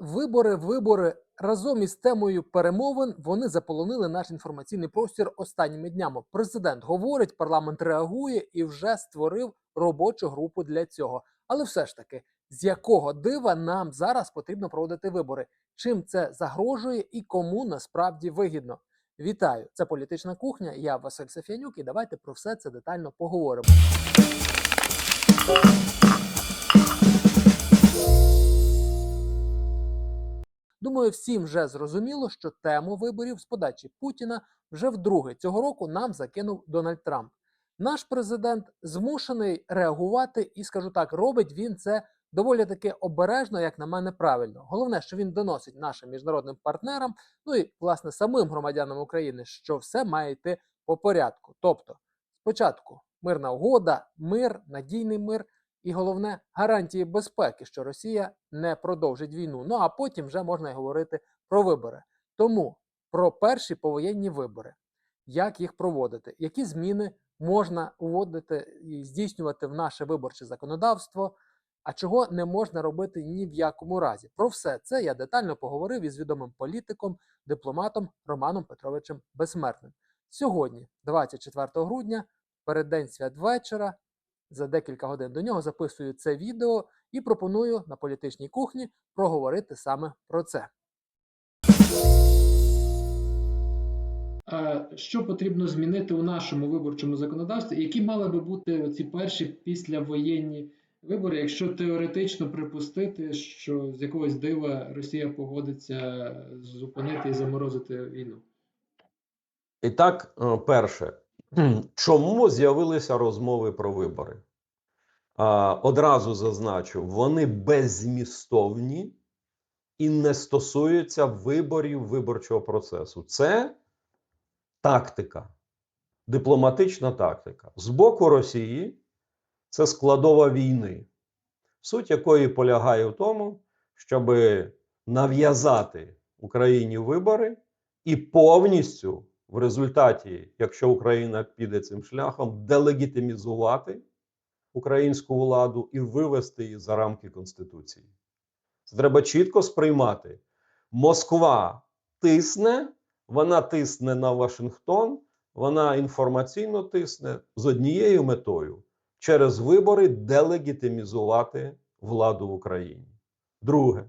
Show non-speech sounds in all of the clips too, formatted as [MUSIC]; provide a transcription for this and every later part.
Вибори, вибори разом із темою перемовин вони заполонили наш інформаційний простір останніми днями. Президент говорить, парламент реагує і вже створив робочу групу для цього. Але все ж таки, з якого дива нам зараз потрібно проводити вибори? Чим це загрожує і кому насправді вигідно? Вітаю! Це політична кухня. Я Василь Сафянюк, і давайте про все це детально поговоримо. Думаю, всім вже зрозуміло, що тему виборів з подачі Путіна вже вдруге цього року нам закинув Дональд Трамп. Наш президент змушений реагувати, і скажу так, робить він це доволі таки обережно, як на мене, правильно. Головне, що він доносить нашим міжнародним партнерам, ну і власне самим громадянам України, що все має йти по порядку. Тобто, спочатку мирна угода, мир, надійний мир. І головне гарантії безпеки, що Росія не продовжить війну. Ну а потім вже можна й говорити про вибори. Тому про перші повоєнні вибори, як їх проводити, які зміни можна вводити і здійснювати в наше виборче законодавство, а чого не можна робити ні в якому разі. Про все це я детально поговорив із відомим політиком, дипломатом Романом Петровичем Безсмертним. Сьогодні, 24 грудня, переддень святвечора, за декілька годин до нього записую це відео і пропоную на політичній кухні проговорити саме про це. Що потрібно змінити у нашому виборчому законодавстві? Які мали би бути ці перші післявоєнні вибори, якщо теоретично припустити, що з якогось дива Росія погодиться зупинити і заморозити війну? І так, е, перше, чому з'явилися розмови про вибори? Одразу зазначу, вони беззмістовні і не стосуються виборів виборчого процесу. Це тактика, дипломатична тактика. З боку Росії це складова війни, суть якої полягає в тому, щоб нав'язати Україні вибори і повністю в результаті, якщо Україна піде цим шляхом, делегітимізувати українську владу і вивести її за рамки Конституції. Треба чітко сприймати. Москва тисне, вона тисне на Вашингтон, вона інформаційно тисне з однією метою через вибори делегітимізувати владу в Україні. Друге,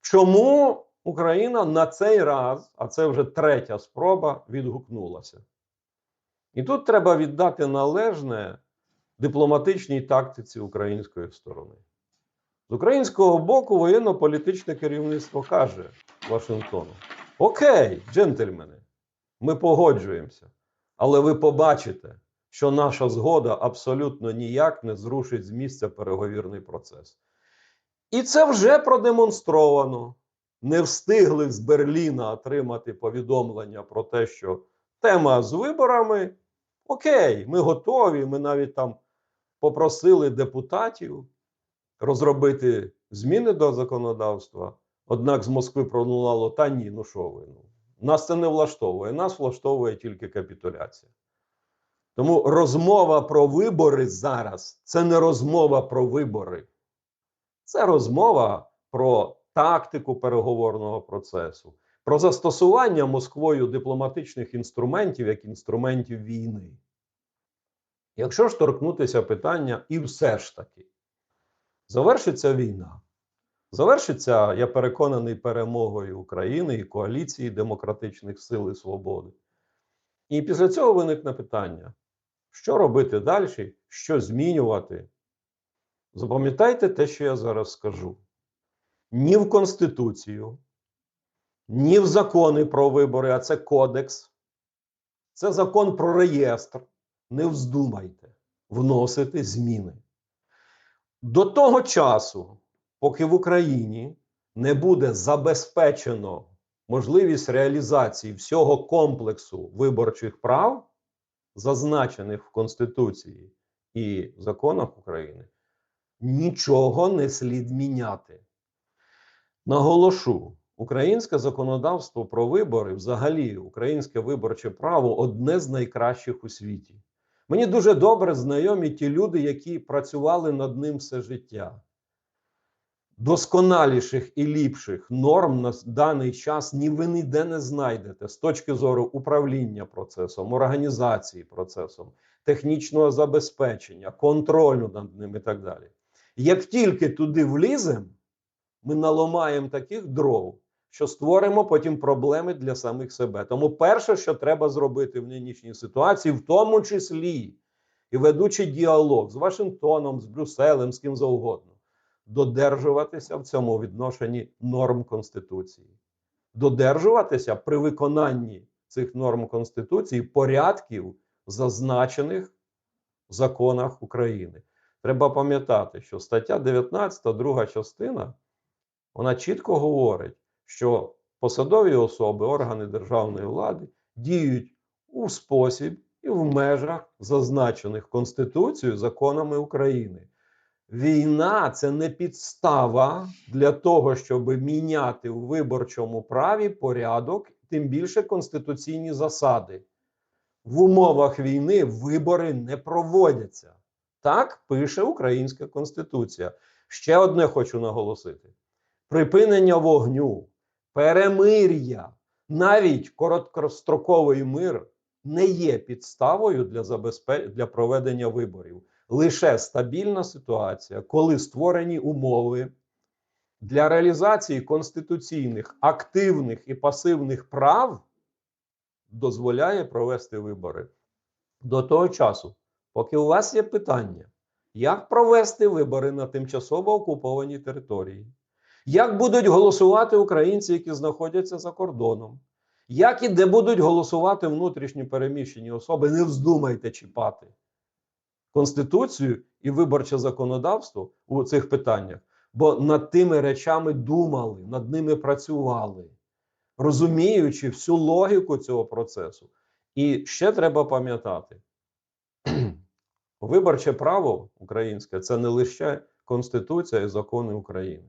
чому Україна на цей раз, а це вже третя спроба, відгукнулася. І тут треба віддати належне дипломатичній тактиці української сторони. З українського боку, воєнно-політичне керівництво каже Вашингтону: Окей, джентльмени, ми погоджуємося, але ви побачите, що наша згода абсолютно ніяк не зрушить з місця переговірний процес. І це вже продемонстровано не встигли з Берліна отримати повідомлення про те, що тема з виборами окей, ми готові. Ми навіть там попросили депутатів розробити зміни до законодавства. Однак з Москви пролунало та ні, ну що ви? Ну, нас це не влаштовує, нас влаштовує тільки капітуляція. Тому розмова про вибори зараз це не розмова про вибори, це розмова про тактику переговорного процесу, про застосування Москвою дипломатичних інструментів як інструментів війни. Якщо ж торкнутися питання, і все ж таки, завершиться війна. Завершиться, я переконаний, перемогою України і коаліції демократичних сил і свободи. І після цього виникне питання: що робити далі, що змінювати? Запам'ятайте те, що я зараз скажу ні в Конституцію, ні в закони про вибори, а це кодекс. Це закон про реєстр. Не вздумайте вносити зміни. До того часу, поки в Україні не буде забезпечено можливість реалізації всього комплексу виборчих прав, зазначених в Конституції і законах України, нічого не слід міняти. Наголошу, українське законодавство про вибори, взагалі, українське виборче право одне з найкращих у світі. Мені дуже добре знайомі ті люди, які працювали над ним все життя. досконаліших і ліпших норм на даний час ні ви ніде не знайдете з точки зору управління процесом, організації процесом, технічного забезпечення, контролю над ним і так далі. Як тільки туди вліземо, ми наламаємо таких дров, що створимо потім проблеми для самих себе. Тому перше, що треба зробити в нинішній ситуації, в тому числі і ведучи діалог з Вашингтоном, з Брюсселем, з ким завгодно, додержуватися в цьому відношенні норм Конституції, додержуватися при виконанні цих норм Конституції порядків, зазначених в законах України. Треба пам'ятати, що стаття 19, друга частина, вона чітко говорить, що посадові особи, органи державної влади діють у спосіб і в межах, зазначених Конституцією, законами України. Війна це не підстава для того, щоб міняти в виборчому праві порядок, тим більше конституційні засади. В умовах війни вибори не проводяться. Так пише Українська Конституція. Ще одне хочу наголосити: припинення вогню, перемир'я, навіть короткостроковий мир не є підставою для, забезпе... для проведення виборів. Лише стабільна ситуація, коли створені умови для реалізації конституційних активних і пасивних прав, дозволяє провести вибори. До того часу, поки у вас є питання, як провести вибори на тимчасово окупованій території, як будуть голосувати українці, які знаходяться за кордоном, як і де будуть голосувати внутрішні переміщені особи, не вздумайте чіпати. Конституцію і виборче законодавство у цих питаннях, бо над тими речами думали, над ними працювали, розуміючи всю логіку цього процесу. І ще треба пам'ятати: [CLEARS THROAT] виборче право українське це не лише Конституція і закони України,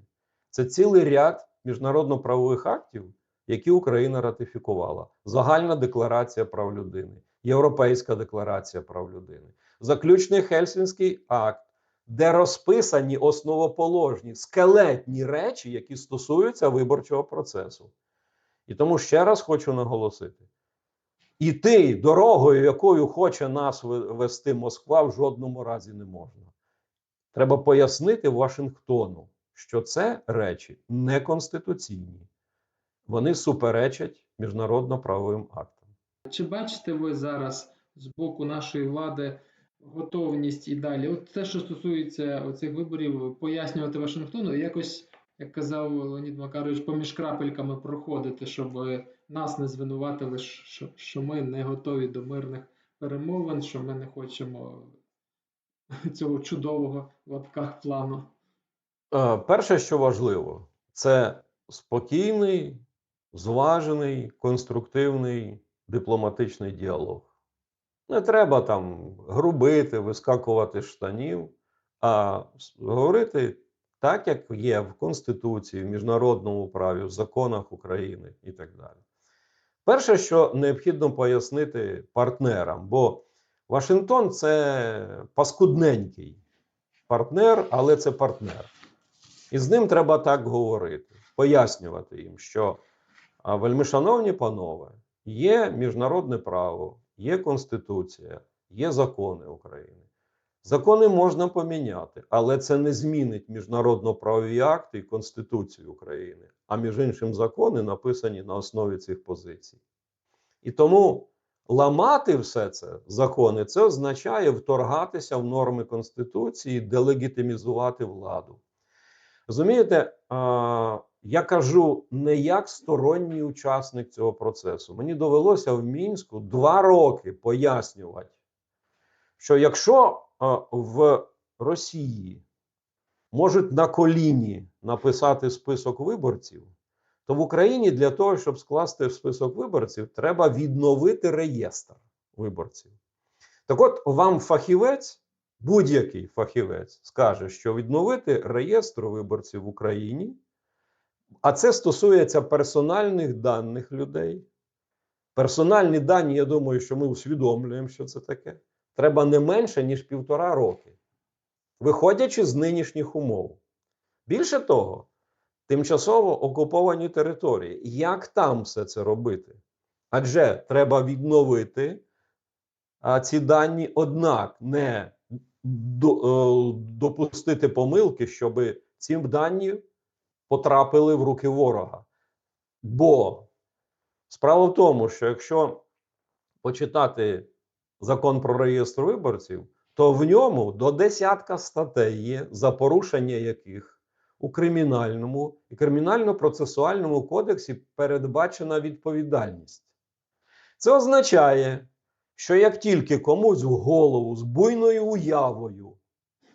це цілий ряд міжнародно-правових актів, які Україна ратифікувала. Загальна декларація прав людини, Європейська декларація прав людини заключний Хельсінський акт, де розписані основоположні скелетні речі, які стосуються виборчого процесу. І тому ще раз хочу наголосити: іти дорогою, якою хоче нас вести Москва, в жодному разі не можна. Треба пояснити Вашингтону, що це речі неконституційні. Вони суперечать міжнародно-правовим актам. Чи бачите ви зараз з боку нашої влади готовність і далі? От те, що стосується оцих виборів, пояснювати Вашингтону, якось, як казав Леонід Макарович, поміж крапельками проходити, щоб нас не звинуватили, що ми не готові до мирних перемовин, що ми не хочемо цього чудового в лапках плану. Е, Перше, що важливо, це спокійний, зважений, конструктивний дипломатичний діалог. Не треба там грубити, вискакувати з штанів, а говорити так, як є в Конституції, в міжнародному праві, в законах України і так далі. Перше, що необхідно пояснити партнерам, бо Вашингтон це паскудненький партнер, але це партнер. І з ним треба так говорити, пояснювати їм, що вельмишановні панове, є міжнародне право, є Конституція, є закони України. Закони можна поміняти, але це не змінить міжнародно-правові акти і Конституцію України. А між іншим, закони написані на основі цих позицій. І тому ламати все це закони, це означає вторгатися в норми Конституції, делегітимізувати владу. Розумієте, я кажу не як сторонній учасник цього процесу. Мені довелося в мінську два роки пояснювати, що якщо в Росії можуть на коліні написати список виборців, то в Україні для того, щоб скласти список виборців, треба відновити реєстр виборців. Так от вам фахівець, будь-який фахівець, скаже, що відновити реєстр виборців в Україні, а це стосується персональних даних людей. Персональні дані, я думаю, що ми усвідомлюємо, що це таке. Треба не менше, ніж півтора роки. Виходячи з нинішніх умов. Більше того, тимчасово окуповані території. Як там все це робити? Адже треба відновити а, ці дані, однак не допустити помилки, щоб ці дані потрапили в руки ворога. Бо справа в тому, що якщо почитати закон про реєстр виборців, то в ньому до десятка статей є, за порушення яких у кримінальному і кримінально-процесуальному кодексі передбачена відповідальність. Це означає, що як тільки комусь в голову з буйною уявою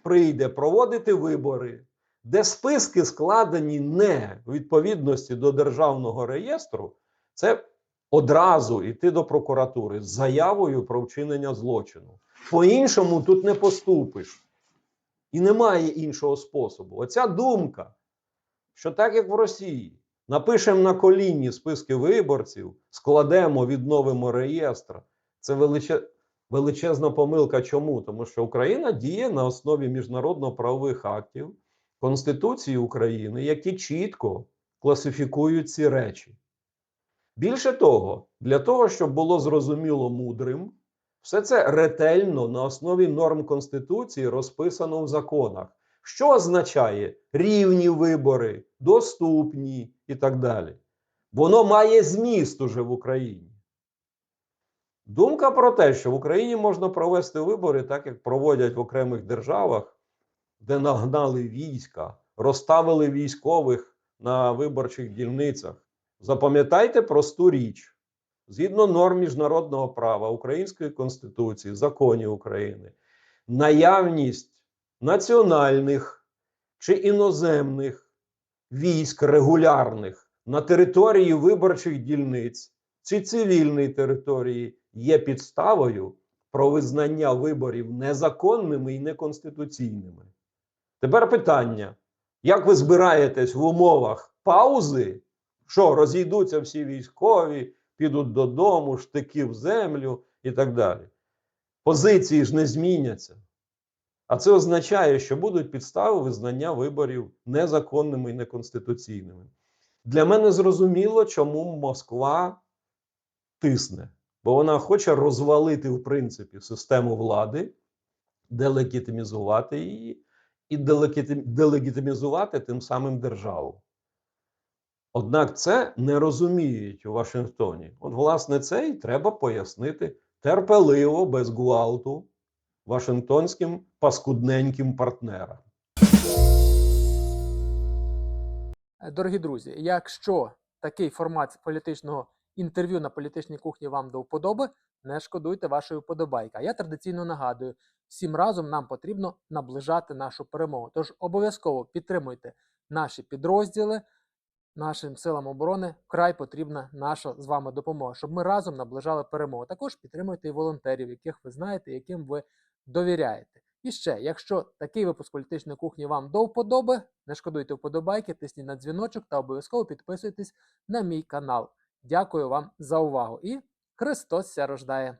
прийде проводити вибори, де списки складені не у відповідності до державного реєстру, це одразу йти до прокуратури з заявою про вчинення злочину. По-іншому тут не поступиш. І немає іншого способу. Оця думка, що так як в Росії, напишемо на колінні списки виборців, складемо, відновимо реєстр. Це величе... величезна помилка. Чому? Тому що Україна діє на основі міжнародно-правових актів Конституції України, які чітко класифікують ці речі. Більше того, для того, щоб було зрозуміло мудрим, все це ретельно на основі норм Конституції розписано в законах, що означає рівні вибори, доступні і так далі. Воно має зміст уже в Україні. Думка про те, що в Україні можна провести вибори, так як проводять в окремих державах, де нагнали війська, розставили військових на виборчих дільницях. Запам'ятайте просту річ: згідно норм міжнародного права, Української Конституції, законів України, наявність національних чи іноземних військ регулярних на території виборчих дільниць чи цивільній території є підставою про визнання виборів незаконними і неконституційними. Тепер питання: як ви збираєтесь в умовах паузи? Що розійдуться всі військові, підуть додому, штики в землю і так далі. Позиції ж не зміняться. А це означає, що будуть підстави визнання виборів незаконними і неконституційними. Для мене зрозуміло, чому Москва тисне, бо вона хоче розвалити, в принципі, систему влади, делегітимізувати її і делегітимізувати тим самим державу. Однак це не розуміють у Вашингтоні. От, власне, це і треба пояснити терпеливо, без гвалту, вашингтонським паскудненьким партнерам. Дорогі друзі, якщо такий формат політичного інтерв'ю на політичній кухні вам до вподоби, не шкодуйте вашої вподобайки. А я традиційно нагадую, всім разом нам потрібно наближати нашу перемогу. Тож обов'язково підтримуйте наші підрозділи. Нашим силам оборони вкрай потрібна наша з вами допомога, щоб ми разом наближали перемогу. Також підтримуйте і волонтерів, яких ви знаєте, яким ви довіряєте. І ще, якщо такий випуск політичної кухні вам до вподоби, не шкодуйте вподобайки, тисніть на дзвіночок та обов'язково підписуйтесь на мій канал. Дякую вам за увагу і Христос ся рождає!